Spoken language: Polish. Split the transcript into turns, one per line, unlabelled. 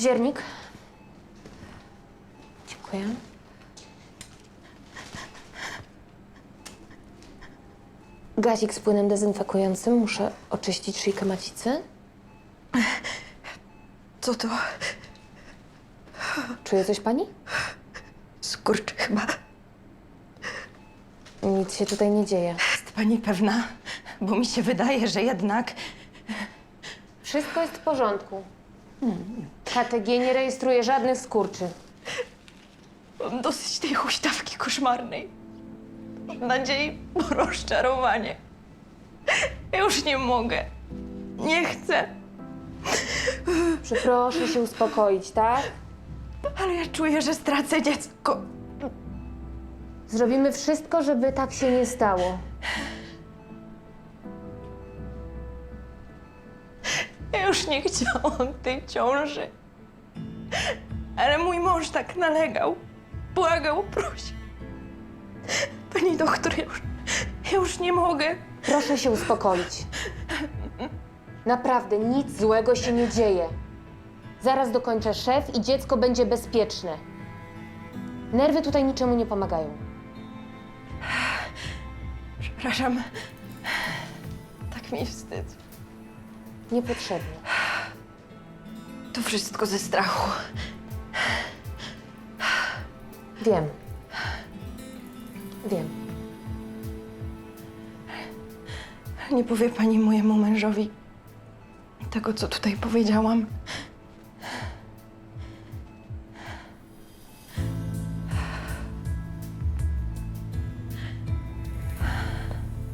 Ziernik. Dziękuję. Gazik z płynem dezynfekującym. Muszę oczyścić szyjkę macicy.
Co to?
Czuje coś pani?
Skurcz chyba.
Nic się tutaj nie dzieje.
Jest pani pewna? Bo mi się wydaje, że jednak...
Wszystko jest w porządku. KTG nie rejestruje żadnych skurczy.
Mam dosyć tej huśtawki koszmarnej. Mam nadziei po rozczarowanie. Ja już nie mogę. Nie chcę.
Proszę się uspokoić, tak?
Ale ja czuję, że stracę dziecko.
Zrobimy wszystko, żeby tak się nie stało.
Ja już nie chciałam tej ciąży. Ale mój mąż tak nalegał. Błagał, prosił. Pani doktor, ja już, ja już nie mogę.
Proszę się uspokoić. Naprawdę nic złego się nie dzieje. Zaraz dokończę szef i dziecko będzie bezpieczne. Nerwy tutaj niczemu nie pomagają.
Przepraszam. Tak mi wstyd.
Niepotrzebnie.
To wszystko ze strachu.
Wiem. Wiem.
Nie powie pani mojemu mężowi tego, co tutaj powiedziałam.